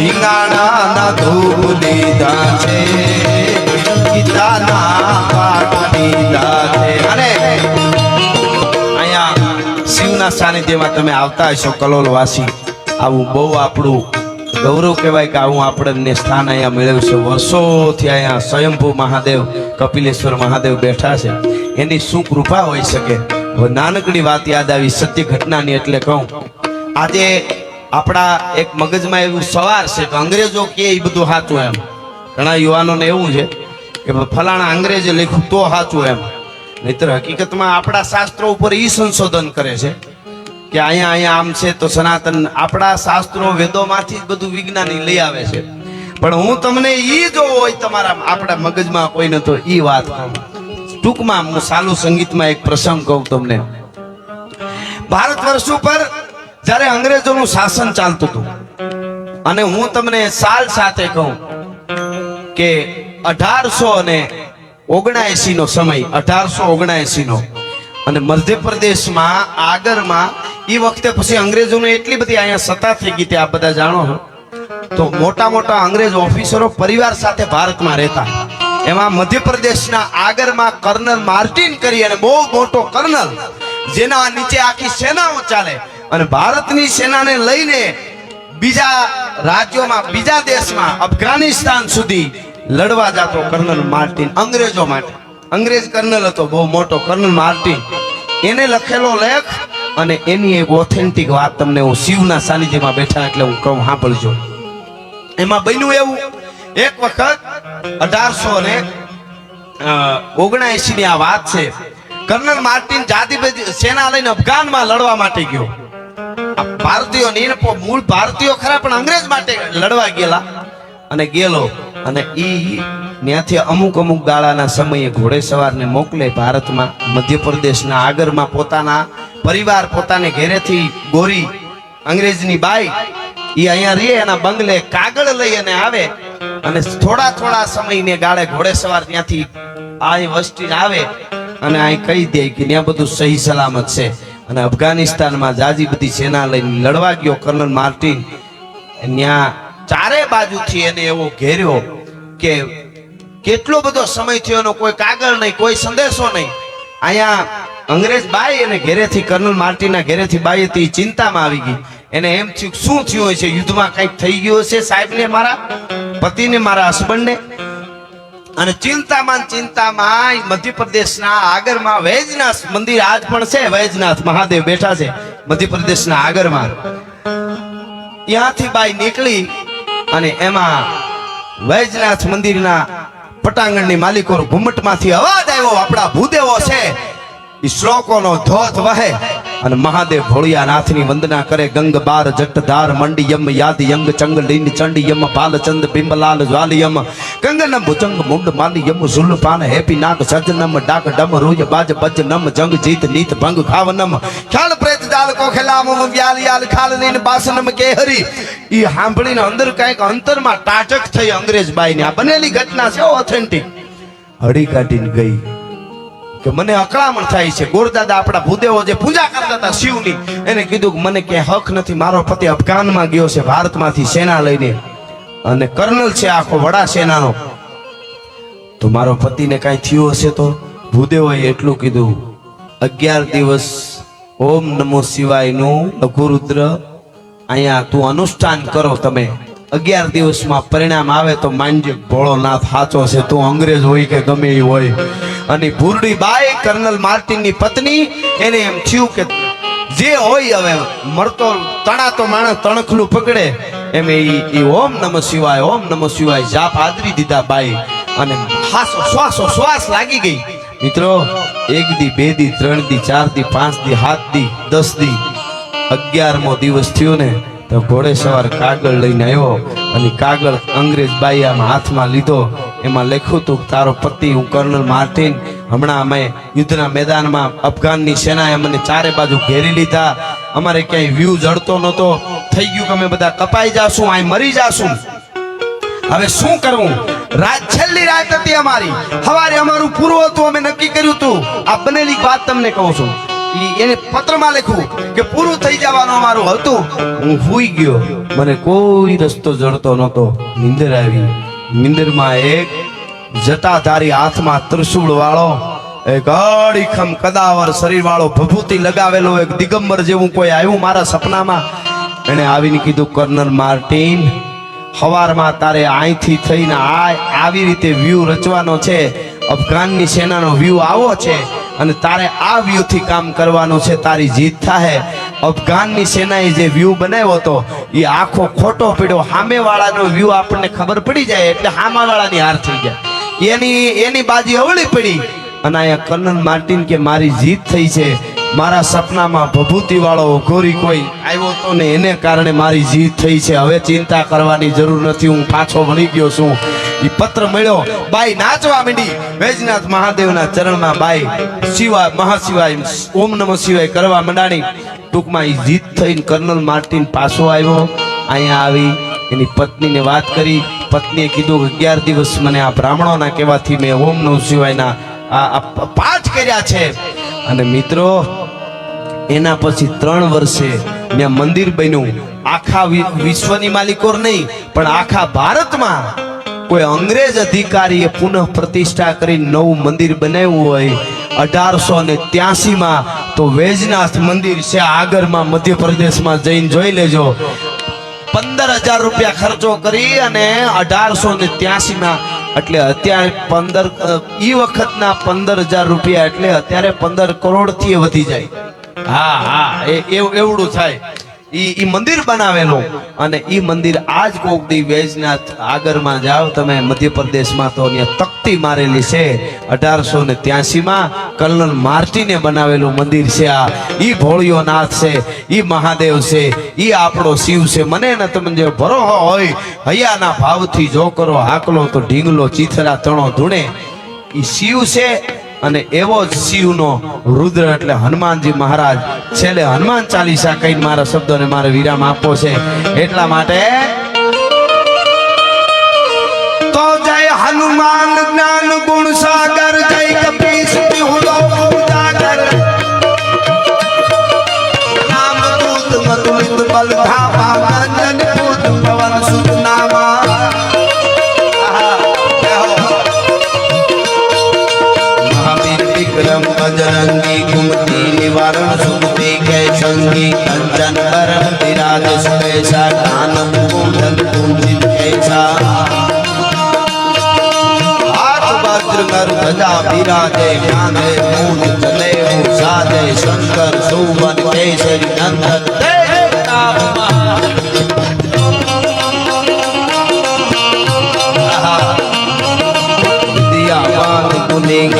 ધીંગાણાના ધૂપ લીધા છે. ગીતાના પાઠ લીધા છે. અને અહીંયા શિવના સાનિધ્યમાં તમે આવતા હશો કલોલવાસી. આવું બહુ આપણું ગૌરવ કહેવાય કે આવું આપણને સ્થાન અહીંયા મેળવ્યું છે. વર્ષોથી અહીંયા સ્વયંભૂ મહાદેવ, કપિલેશ્વર મહાદેવ બેઠા છે. એની શું કૃપા હોઈ શકે નાનકડી વાત યાદ આવી, સત્ય ઘટનાની એટલે કહું. આજે આપણા એક મગજમાં એવું સવાર છે કે અંગ્રેજો કે એ બધું સાચું એમ. ઘણા યુવાનોને એવું છે કે ફલાણા અંગ્રેજે લખ્યું તો સાચું એમ. નહીતર હકીકતમાં આપણા શાસ્ત્રો ઉપર એ સંશોધન કરે છે કે અહીંયા અહીંયા આમ છે તો સનાતન આપણા શાસ્ત્રો વેદોમાંથી જ બધું વિજ્ઞાની લઈ આવે છે. પણ હું તમને એ જો હોય તમારા આપણા મગજમાં કોઈ ન તો ઈ વાત કહું ટૂંકમાં હું સાલું સંગીતમાં એક પ્રસંગ કહું તમને. ભારત વર્ષ ઉપર જ્યારે અંગ્રેજોનું શાસન ચાલતું હતું, અને હું તમને સાલ સાથે કહું કે અઢારસો અને ઓગણાએસી નો સમય, અઢારસો ઓગણાએસી નો અને મધ્યપ્રદેશમાં, આગળમાં એ વખતે પછી અંગ્રેજોને એટલી બધી અહીંયા સત્તા થઈ ગઈ આ બધા જાણો તો મોટા મોટા અંગ્રેજ ઓફિસરો પરિવાર સાથે ભારતમાં રહેતા. એમાં મધ્યપ્રદેશના આગરમાં કર્નલ માર્ટિન કરી અને બહુ મોટો કર્નલ, જેના નીચે આખી સેનાઓ ચાલે. અને ભારતની સેનાને લઈને બીજા રાજ્યોમાં, બીજા દેશમાં, અફઘાનિસ્તાન સુધી લડવા જતો કર્નલ માર્ટિન, અંગ્રેજો માટે. અંગ્રેજ કર્નલ હતો, બહુ મોટો કર્નલ માર્ટિન. એને લખેલો લેખ અને એની એક ઓથેન્ટિક વાત તમને હું શિવના સાનિધ્યમાં બેઠા એટલે હું કહું, સાંભળજો. એમાં બન્યું એવું, એક વખત અઢારસો ને ઓગણએસી ની આ વાત છે. કર્નલ માર્ટિન જાતિ સેના લઈને અફઘાનમાં લડવા માટે ગયો. ભારતીયો ની મૂળ ભારતીયો ખરા, પણ અંગ્રેજ માટે લડવા ગયેલા. અને ગયેલો, અને ઈ ત્યાંથી અમુક અમુક ગાળાના સમયે ઘોડેસવારને મોકલે ભારતમાં, મધ્યપ્રદેશના આગરમાં પોતાના પરિવાર પોતાને ઘેરેથી ગોરી અંગ્રેજની બાઈ એ અહીંયા રહે, એના બંગલે કાગળ લઈ અને આવે. અને થોડા થોડા સમયને ગાળે ઘોડેસવાર ત્યાંથી આ વસ્તી આવે. અને અહીં કહી દે કે ત્યાં બધું સહી સલામત છે. અને અફઘાનિસ્તાનમાં જાજી બધી સેના લઈને લડવા ગયો કર્નલ માર્ટિન. ત્યાં ચારે બાજુથી એને એવો ઘેર્યો કે કેટલો બધો સમય થયો એનો કોઈ કાગળ નહીં, કોઈ સંદેશો નહીં. અહીંયા અંગ્રેજ બાઈ અને ઘેરેથી, કર્નલ માર્ટિનના ઘેરેથી બાઈ હતી ચિંતામાં આવી ગઈ. એને એમ થયું શું થયું હશે યુદ્ધમાં કંઈક થઈ ગયું હશે સાહેબને મારા, પતિને મારા હસબન્ડને? અને ચિંતામાં ચિંતામાં મધ્યપ્રદેશના આગળમાં વૈજનાથ મંદિર આજ પણ છે. વૈજનાથ મહાદેવ બેઠા છે મધ્યપ્રદેશના આગળમાં ત્યાંથી બાઈ નીકળી અને એમાં વૈજનાથ મંદિરના પટાંગણની માલિકો ઘુમ્મટમાંથી અવાજ આવ્યો, આપણા ભૂદેવો છે. એ શ્લોકોનો ધોધ વહે. અને મહાદેવ ભોળિયાનાથની વંદના કરે ગંગ, બાર જટધાર મંડી યમ યાદ, યંગ, ચંગ લીંડ ચંડી યમ બાલચંદ બિંબલાલ જ્વાલિયમ, કંગનમ, ભુજંગ, મુંડ માલી યમ ઝુલ્પાન હેપી નાગ સજનમ ડાક, ડમ, રૂય, બાજ, બજ, નમ, જંગ, જીત, નીત, ભંગ, ખાવનમ, ખ્યાલ, પ્રેત, જાલ કો ખેલામ વ્યાલ, યાલ, ખાલ, નીન, બાસનમ કે હરી ઈ સાંભળીને અંદર કાંઈક અંતરમાં ટાટક થઈ અંગ્રેજ બાઈને આ બનેલી ઘટના છે ઓથેન્ટિક હળી કાઢીને ગઈ. કે મને અકળામણ થાય છે. ગોરદાદા આપણા ભૂદેવો જે પૂજા કરતા હતા શિવની, એને કીધું કે મને કે હક નથી. મારો પતિ અફઘાનમાં ગયો છે, ભારતમાંથી સેના લઈને. અને કર્નલ છે આખો વડા સેનાનો. તો મારો પતિને કાંઈ થયું હશે તો? ભૂદેવોએ એટલું કીધું, અગિયાર દિવસ ઓમ નમો શિવાયનું લઘુરુદ્ર, અહીંયા તું અનુષ્ઠાન કરો તમે. અગિયાર દિવસમાં પરિણામ આવે તો માનજે ભોળોનાથ સાચો છે. તું અંગ્રેજ હોય કે ગમે એ હોય. અને ભૂરડી બાઈ, કર્નલ માર્ટિનની પત્ની, એને એમ થયું કે જે હોય હવે મળતો તણાતો માણસ તણખલું પકડે. એમ એ ઓમ નમ શિવાય, ઓમ નમ શિવાય જાપ આદરી દીધા બાઈ. અને હાસો, શ્વાસો, શ્વાસ લાગી ગઈ. મિત્રો, એક દી, બે દી, ત્રણ દી, ચાર દી, પાંચ દી, સાત દી, દસ દી, અગિયારમો દિવસ થયો ને, તો ઘોડે સવાર કાગળ લઈને આવ્યો અને કાગળ અંગ્રેજ બાઈ આમાં હાથમાં લીધો. એમાં લખ્યું હતું તારો પતિ, હું કર્નલ માર્ટિન હમણાં અમે યુદ્ધના મેદાનમાં અફઘાનની સેનાએ અમને ચારે બાજુ ઘેરી લીધા. અમારે ક્યાંય વ્યૂ જડતો નહોતો. થઈ ગયું કે અમે બધા કપાઈ જાશું અહીં મરી જાશું. હવે શું કરવું? રાત છેલ્લી રાત હતી અમારી. સવારે અમારું પૂરું હતું, અમે નક્કી કર્યું હતું. આ બનેલી વાત તમને કહું છું. એને પત્રમાં લખ્યું કે પૂરું થઈ જવાનું અમારું હતું. હું હુઈ ગયો. મને કોઈ રસ્તો જડતો નહોતો. નીંદર આવી. નીંદરમાં એક જટાધારી હાથમાં ત્રિશૂળ વાળો, એક અડીખમ કદાવર શરીર વાળો ભભૂતિ લગાવેલો, એક દિગંબર જેવું કોઈ આવ્યું મારા સપનામાં. એને આવીને કીધું, કર્નલ માર્ટિન, હવારમાં તારે અહીંથી થઈને આ આવી રીતે વ્યૂ રચવાનો છે. અફઘાનની સેનાનો વ્યૂ આવો છે અને તારે આ વ્યૂથી કામ કરવાનું છે. તારી જીત થાય અફઘાનની સેનાએ જે વ્યૂ બનાવ્યો હતો, એ આખો ખોટો પીડ્યો. સામેવાળાનો વ્યૂ આપણને ખબર પડી જાય, એટલે સામાવાળાની હાર થઈ જાય. એની એની બાજી અવળી પડી. અને અહીંયા કર્નલ માર્ટિન કે મારી જીત થઈ છે. મારા સપનામાં ભભૂતિ વાળો ઘોરી કોઈ આવ્યો તો ને એને કારણે મારી જીત થઈ છે. હવે ચિંતા કરવાની જરૂર નથી. હું પાછો વળી ગયો છું. એ પત્ર મળ્યો, બાઈ, નાચવા માંડી. વૈજનાથ મહાદેવના ચરણમાં બાઈ શિવાય, મહાશિવાય ઓમ નમઃ શિવાય કરવા માંડાણી. ટૂંકમાં એ જીત થઈને કર્નલ માર્ટિન પાછો આવ્યો. અહીંયા આવી એની પત્નીને વાત કરી. પત્નીએ કીધું કે અગિયાર દિવસ મને આ બ્રાહ્મણોના કહેવાથી મેં ઓમ નો શિવાયના આ પાઠ કર્યા છે. અને મિત્રો, એના પછી ત્રણ વર્ષે ત્યાં મંદિર બન્યું. આખા વિશ્વની માલિકોર નહીં, પણ આખા ભારતમાં કોઈ અંગ્રેજ અધિકારીએ પુનઃ પ્રતિષ્ઠા કરી નવું મંદિર બનાવ્યું હોય, અઢારસો ને ત્યાસીમાં તો વૈજનાથ મંદિર છે આગળમાં મધ્યપ્રદેશમાં જઈને જોઈ લેજો. પંદર હજાર રૂપિયા ખર્ચો કરી અને અઢારસો ને ત્યાસીમાં, એટલે અત્યારે પંદર ઈ વખતના પંદર હજાર રૂપિયા એટલે અત્યારે પંદર કરોડથી વધી જાય. હા હા, એ, એવું, એવડું થાય. ઈ ઈ મંદિર બનાવેલું. અને ઈ મંદિર આજ કોક દી વૈજનાથ આગળમાં જાઓ, તમે મધ્યપ્રદેશમાં તો અહીંયા તકતી મારેલી છે. અઢારસો ને ત્યાસીમાં કર્નલ માર્ટીને બનાવેલું મંદિર છે આ. ઈ ભોળિયો નાથ છે, ઈ મહાદેવ છે, ઈ આપણો શિવ છે. મને ને તમે જે ભરોહો હોય, હૈયાના ભાવથી જો કરો, હાકલો તો ઢીંગલો, ચીથરા, તણો ધૂણે. ઈ શિવ છે અને એવો જ શિવનો રુદ્ર એટલે હનુમાનજી મહારાજ. છેલ્લે હનુમાન ચાલીસા કહીને મારા શબ્દોને મારે વિરામ આપવો છે. એટલા માટે તો જય હનુમાન જ્ઞાન ગુણ સાગર, જય કપીશ વિહુલો कै संगी कंचन वरण विराज सुकेशा कानन कुंडल कुंजित कैसा हाथ वज्र कर ध्वजा विराजे कांधे मूल चले साजे शंकर सुवन केसरी नंदन तेज नाम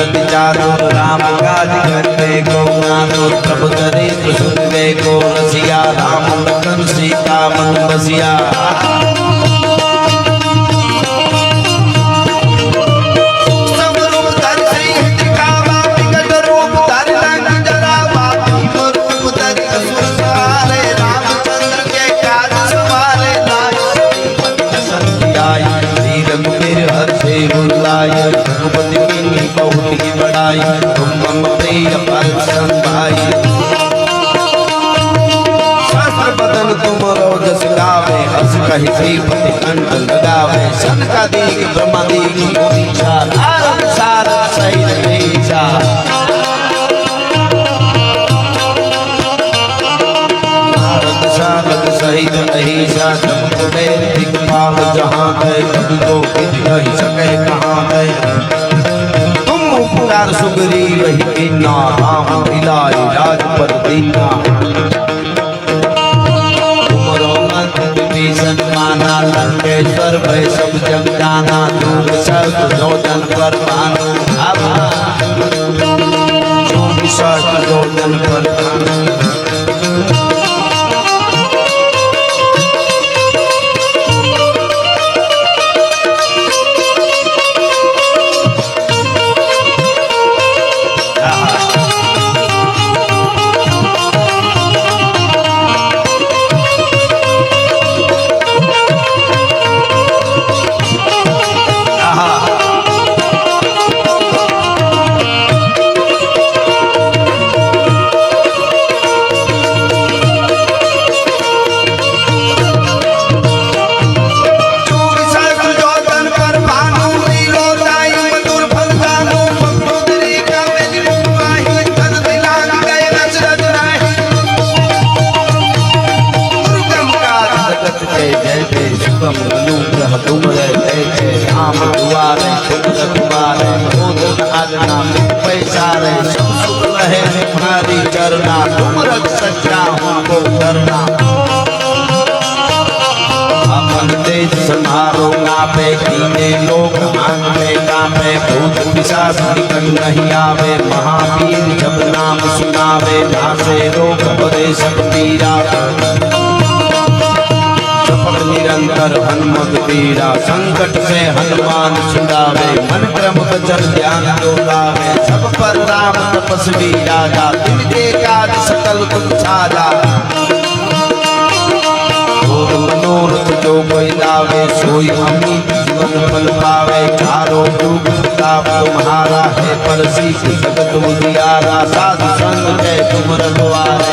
गुने गत चातुर राम काज करते को नानुर प्रभु चरित्र सुनवे को रसिया राम लखन सीता मन बसिया अहिषा तुम कुबेर दिक्पाल जहाँ गए कभी को विधि नहीं सके कहाँ गए तुम उपकार सुगरी रही कीना राम मिलाई राज पर दीना तुमरो मंत्र विभीषण माना लंकेश्वर भय सब जग जाना दूर सब जोजन पर मानो आभा जो विश्वास जोजन पर तेज संहारो नापे लोग आंग में कांपे, भूत पिशाच निकट नहीं आवे महावीर जब नाम सुनावे, नासे रोग बदे सब पीरा निरंतर हनुमत वीरा संकट से हनुमान छुड़ावे मन क्रम वचन ध्यान जोड़ावे सब पर राम तपस्वी राजा दिन के काज सकल तुम साजा જો કોઈ દાવે સોઈ અમી. જીવન ફલ પાવે ચારો દુઃખ. તાપ તુમ્હારા હે પરસી. જગત ઉદિયારા સાધુ સંગ જય તુમ રઘુવારે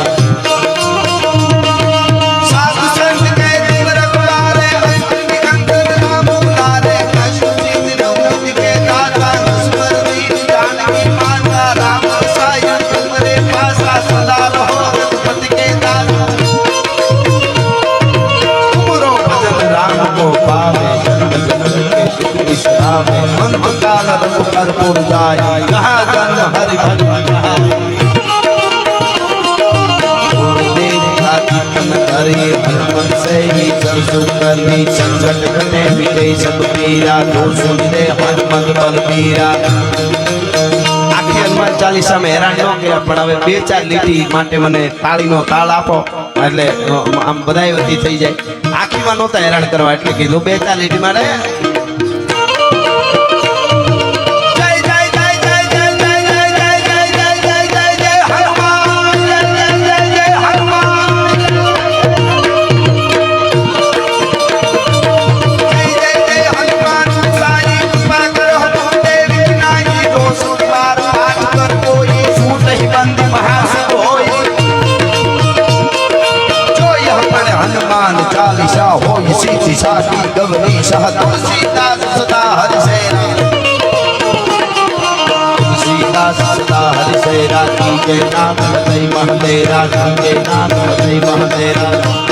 सरसु करनी संकट कटे मिटे सब पीरा तो सुन ले हनुमत बलबीरा આખી હનુમાન ચાલીસામાં હેરાન ન કર્યા પણ હવે બે ચાર લીટી માટે મને તાળીનો તાળ આપો એટલે આમ બધાય વતી થઈ જાય આખીમાં નહોતા હેરાન કરવા એટલે કીધું બે ચાર લીટી માટે तेरा झूलेलाल तेरा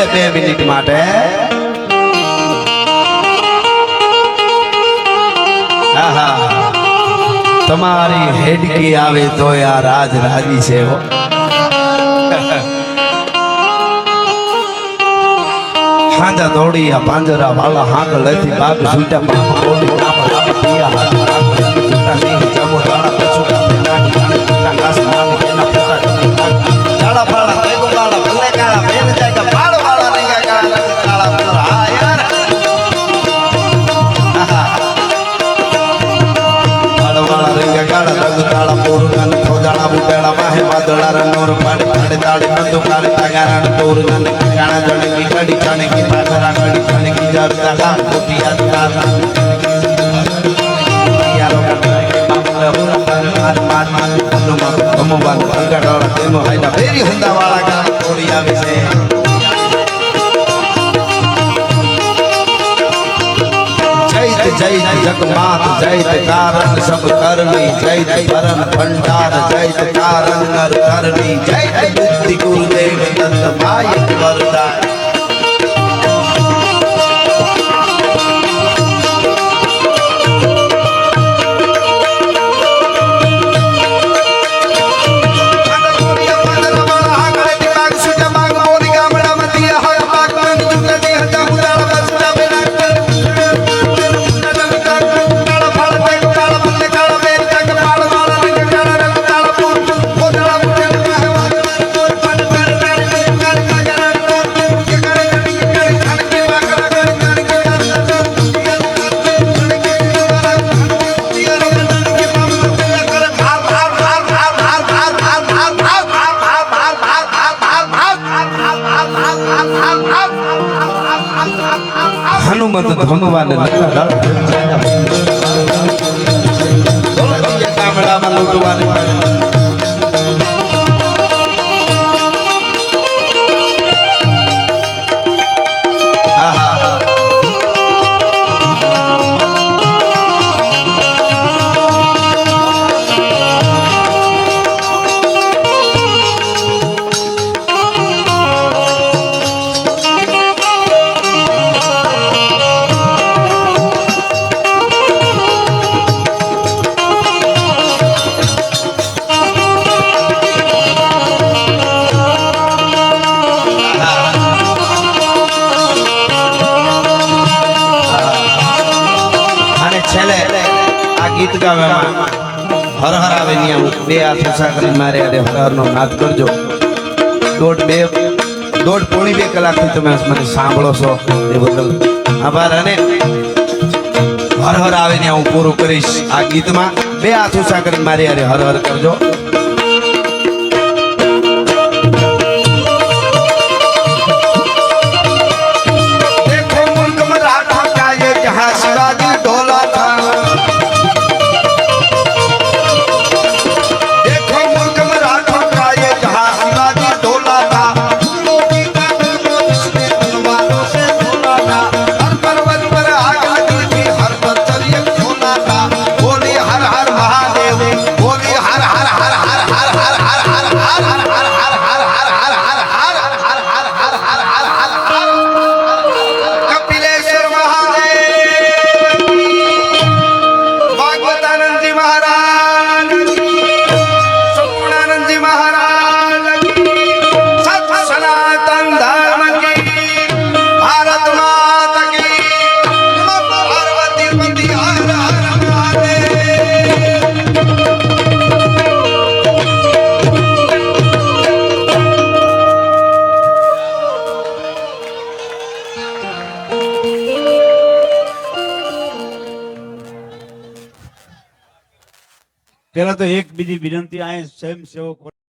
અને બે મિનિટ માટે. તમારી હેડકી આવે તો આ રાજ રાજી છે હો. હાંજા દોડી આ પાંજરા વાલા હાંક લેતી બાગ છૂટા માં તુકાર તગારાન તોરગન ગાણા જણ કી કડી કણ કી પાસરા કડી હુંદા વાળા ગામ આવે છે જૈત જગમાત જૈત કારણ સબ કરણી જૈત પરમ ભંડાર જૈત કારણ નર કરણી જૈત બુદ્ધિ ગુરુદેવ દત્ત માયક વરદાય. આ ગીત ગાવામાં હર હર આવે આમ બે આ ઊંચા કરી મારે અરે હર હર નો નાદ કરજો. દોઢ બે, દોઢ પોણી બે કલાકથી તમે મને સાંભળો છો એ બદલ આભાર અને હર હર આવે ને હું પૂરું કરીશ આ ગીતમાં. બે હાથ કરીને મારે અરે હર હર કરજો. પેલા તો એક બીજી વિનંતી આ સ્વયંસેવકો